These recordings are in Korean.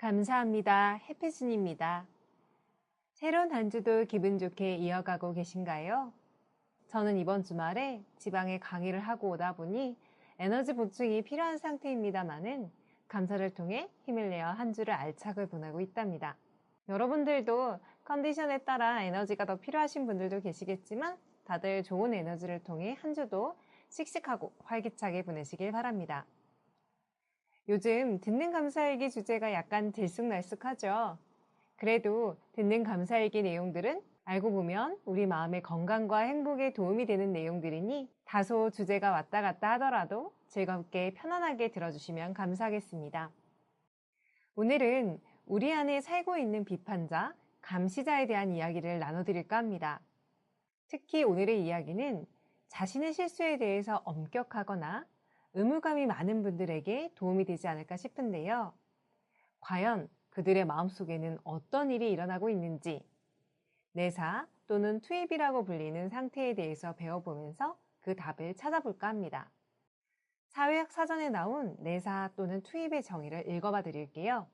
감사합니다. 해피순입니다. 새로운 한 주도 기분 좋게 이어가고 계신가요? 저는 이번 주말에 지방에 강의를 하고 오다 보니 에너지 보충이 필요한 상태입니다만은 감사를 통해 힘을 내어 한 주를 알차게 보내고 있답니다. 여러분들도 컨디션에 따라 에너지가 더 필요하신 분들도 계시겠지만 다들 좋은 에너지를 통해 한 주도 씩씩하고 활기차게 보내시길 바랍니다. 요즘 듣는 감사일기 주제가 약간 들쑥날쑥하죠. 그래도 듣는 감사일기 내용들은 알고 보면 우리 마음의 건강과 행복에 도움이 되는 내용들이니 다소 주제가 왔다 갔다 하더라도 즐겁게 편안하게 들어주시면 감사하겠습니다. 오늘은 우리 안에 살고 있는 비판자, 감시자에 대한 이야기를 나눠드릴까 합니다. 특히 오늘의 이야기는 자신의 실수에 대해서 엄격하거나 의무감이 많은 분들에게 도움이 되지 않을까 싶은데요. 과연 그들의 마음속에는 어떤 일이 일어나고 있는지 내사 또는 투입이라고 불리는 상태에 대해서 배워보면서 그 답을 찾아볼까 합니다. 사회학 사전에 나온 내사 또는 투입의 정의를 읽어봐 드릴게요.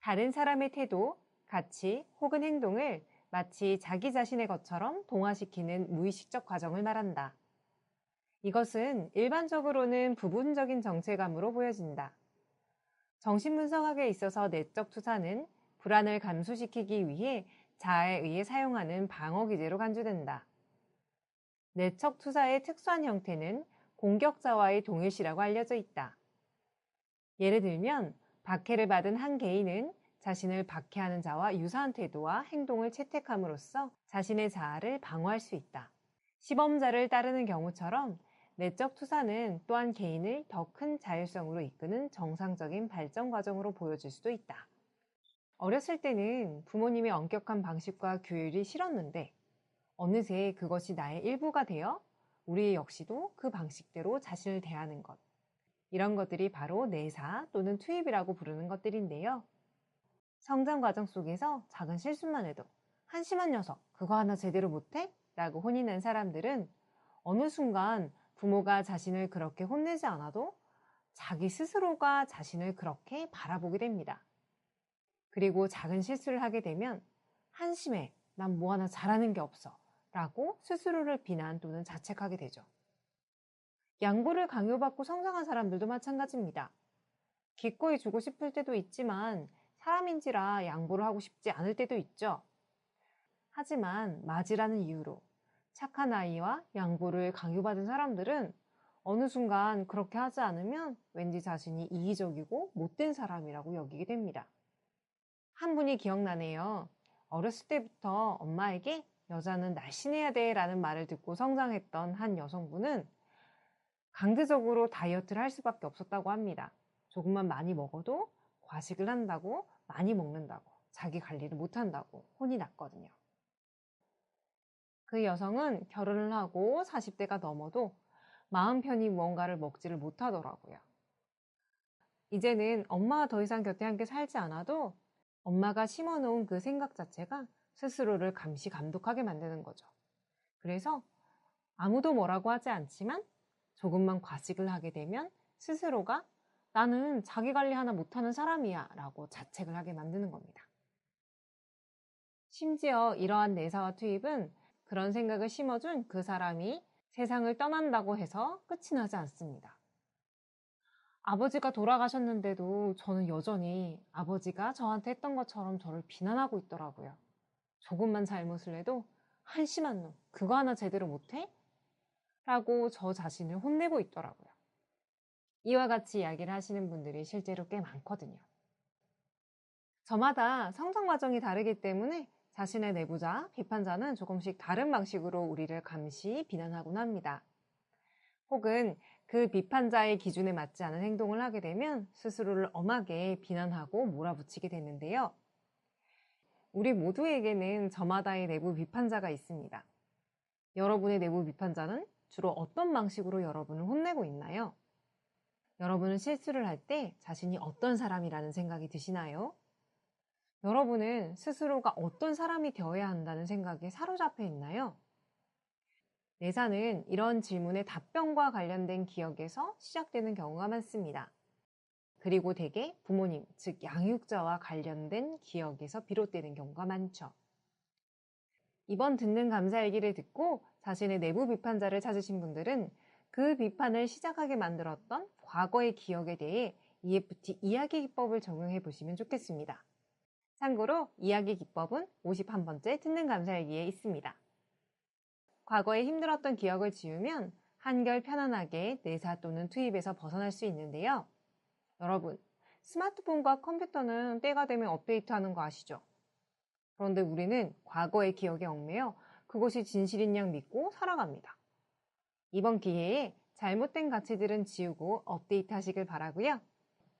다른 사람의 태도, 가치 혹은 행동을 마치 자기 자신의 것처럼 동화시키는 무의식적 과정을 말한다. 이것은 일반적으로는 부분적인 정체감으로 보여진다. 정신분석학에 있어서 내적 투사는 불안을 감소시키기 위해 자아에 의해 사용하는 방어 기제로 간주된다. 내적 투사의 특수한 형태는 공격자와의 동일시라고 알려져 있다. 예를 들면 박해를 받은 한 개인은 자신을 박해하는 자와 유사한 태도와 행동을 채택함으로써 자신의 자아를 방어할 수 있다. 시범자를 따르는 경우처럼 내적 투사는 또한 개인을 더 큰 자율성으로 이끄는 정상적인 발전 과정으로 보여질 수도 있다. 어렸을 때는 부모님의 엄격한 방식과 규율이 싫었는데 어느새 그것이 나의 일부가 되어 우리 역시도 그 방식대로 자신을 대하는 것. 이런 것들이 바로 내사 또는 투입이라고 부르는 것들인데요. 성장 과정 속에서 작은 실수만 해도 한심한 녀석, 그거 하나 제대로 못해? 라고 난 사람들은 어느 순간 부모가 자신을 그렇게 혼내지 않아도 자기 스스로가 자신을 그렇게 바라보게 됩니다. 그리고 작은 실수를 하게 되면 한심해, 난 뭐 하나 잘하는 게 없어 라고 스스로를 비난 또는 자책하게 되죠. 양보를 강요받고 성장한 사람들도 마찬가지입니다. 기꺼이 주고 싶을 때도 있지만 사람인지라 양보를 하고 싶지 않을 때도 있죠. 하지만 맞이라는 이유로 착한 아이와 양보를 강요받은 사람들은 어느 순간 그렇게 하지 않으면 왠지 자신이 이기적이고 못된 사람이라고 여기게 됩니다. 한 분이 기억나네요. 어렸을 때부터 엄마에게 여자는 날씬해야 돼 라는 말을 듣고 성장했던 한 여성분은 강제적으로 다이어트를 할 수밖에 없었다고 합니다. 조금만 많이 먹어도 과식을 한다고 많이 먹는다고 자기 관리를 못한다고 혼이 났거든요. 그 여성은 결혼을 하고 40대가 넘어도 마음 편히 무언가를 먹지를 못하더라고요. 이제는 엄마가 더 이상 곁에 함께 살지 않아도 엄마가 심어놓은 그 생각 자체가 스스로를 감시 감독하게 만드는 거죠. 그래서 아무도 뭐라고 하지 않지만 조금만 과식을 하게 되면 스스로가 나는 자기 관리 하나 못하는 사람이야 라고 자책을 하게 만드는 겁니다. 심지어 이러한 내사와 투입은 그런 생각을 심어준 그 사람이 세상을 떠난다고 해서 끝이 나지 않습니다. 아버지가 돌아가셨는데도 저는 여전히 아버지가 저한테 했던 것처럼 저를 비난하고 있더라고요. 조금만 잘못을 해도 한심한 놈, 그거 하나 제대로 못해? 라고 저 자신을 혼내고 있더라고요. 이와 같이 이야기를 하시는 분들이 실제로 꽤 많거든요. 저마다 성장 과정이 다르기 때문에 자신의 내부자, 비판자는 조금씩 다른 방식으로 우리를 감시, 비난하곤 합니다. 혹은 그 비판자의 기준에 맞지 않은 행동을 하게 되면 스스로를 엄하게 비난하고 몰아붙이게 되는데요. 우리 모두에게는 저마다의 내부 비판자가 있습니다. 여러분의 내부 비판자는 주로 어떤 방식으로 여러분을 혼내고 있나요? 여러분은 실수를 할 때 자신이 어떤 사람이라는 생각이 드시나요? 여러분은 스스로가 어떤 사람이 되어야 한다는 생각에 사로잡혀 있나요? 내사는 이런 질문의 답변과 관련된 기억에서 시작되는 경우가 많습니다. 그리고 대개 부모님, 즉 양육자와 관련된 기억에서 비롯되는 경우가 많죠. 이번 듣는 감사 일기를 듣고 자신의 내부 비판자를 찾으신 분들은 그 비판을 시작하게 만들었던 과거의 기억에 대해 EFT 이야기 기법을 적용해 보시면 좋겠습니다. 참고로 이야기 기법은 51번째 듣는 감사일기에 있습니다. 과거에 힘들었던 기억을 지우면 한결 편안하게 내사 또는 투입에서 벗어날 수 있는데요. 여러분, 스마트폰과 컴퓨터는 때가 되면 업데이트하는 거 아시죠? 그런데 우리는 과거의 기억에 얽매여 그것이 진실인 양 믿고 살아갑니다. 이번 기회에 잘못된 가치들은 지우고 업데이트 하시길 바라고요.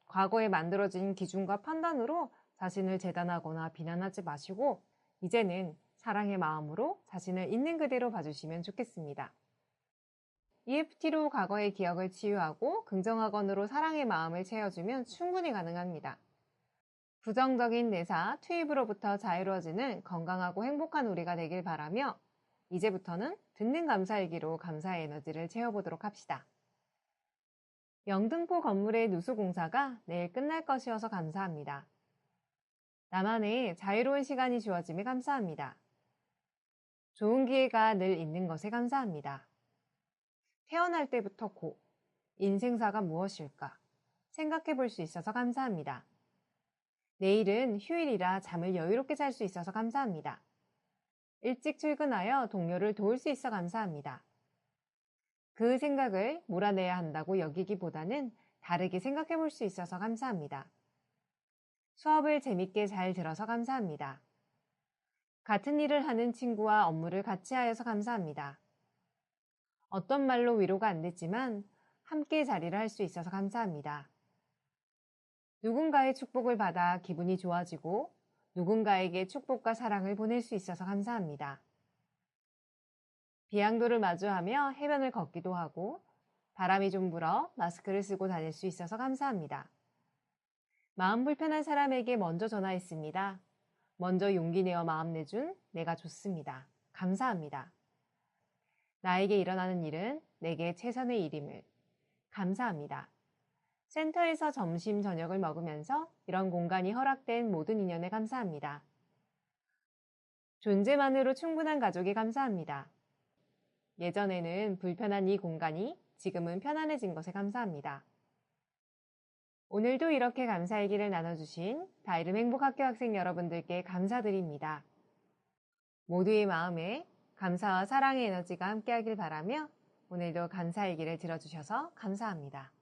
과거에 만들어진 기준과 판단으로 자신을 재단하거나 비난하지 마시고 이제는 사랑의 마음으로 자신을 있는 그대로 봐주시면 좋겠습니다. EFT로 과거의 기억을 치유하고 긍정학원으로 사랑의 마음을 채워주면 충분히 가능합니다. 부정적인 내사, 투입으로부터 자유로워지는 건강하고 행복한 우리가 되길 바라며 이제부터는 듣는 감사일기로 감사의 에너지를 채워보도록 합시다. 영등포 건물의 누수공사가 내일 끝날 것이어서 감사합니다. 나만의 자유로운 시간이 주어짐에 감사합니다. 좋은 기회가 늘 있는 것에 감사합니다. 태어날 때부터 고, 인생사가 무엇일까 생각해 볼 수 있어서 감사합니다. 내일은 휴일이라 잠을 여유롭게 잘 수 있어서 감사합니다. 일찍 출근하여 동료를 도울 수 있어 감사합니다. 그 생각을 몰아내야 한다고 여기기보다는 다르게 생각해 볼 수 있어서 감사합니다. 수업을 재밌게 잘 들어서 감사합니다. 같은 일을 하는 친구와 업무를 같이 하여서 감사합니다. 어떤 말로 위로가 안 됐지만 함께 자리를 할 수 있어서 감사합니다. 누군가의 축복을 받아 기분이 좋아지고 누군가에게 축복과 사랑을 보낼 수 있어서 감사합니다. 비양도를 마주하며 해변을 걷기도 하고 바람이 좀 불어 마스크를 쓰고 다닐 수 있어서 감사합니다. 마음 불편한 사람에게 먼저 전화했습니다. 먼저 용기 내어 마음 내준 내가 좋습니다. 감사합니다. 나에게 일어나는 일은 내게 최선의 일임을 감사합니다. 센터에서 점심, 저녁을 먹으면서 이런 공간이 허락된 모든 인연에 감사합니다. 존재만으로 충분한 가족에 감사합니다. 예전에는 불편한 이 공간이 지금은 편안해진 것에 감사합니다. 오늘도 이렇게 감사일기를 나눠주신 다이름 행복학교 학생 여러분들께 감사드립니다. 모두의 마음에 감사와 사랑의 에너지가 함께하길 바라며 오늘도 감사일기를 들어주셔서 감사합니다.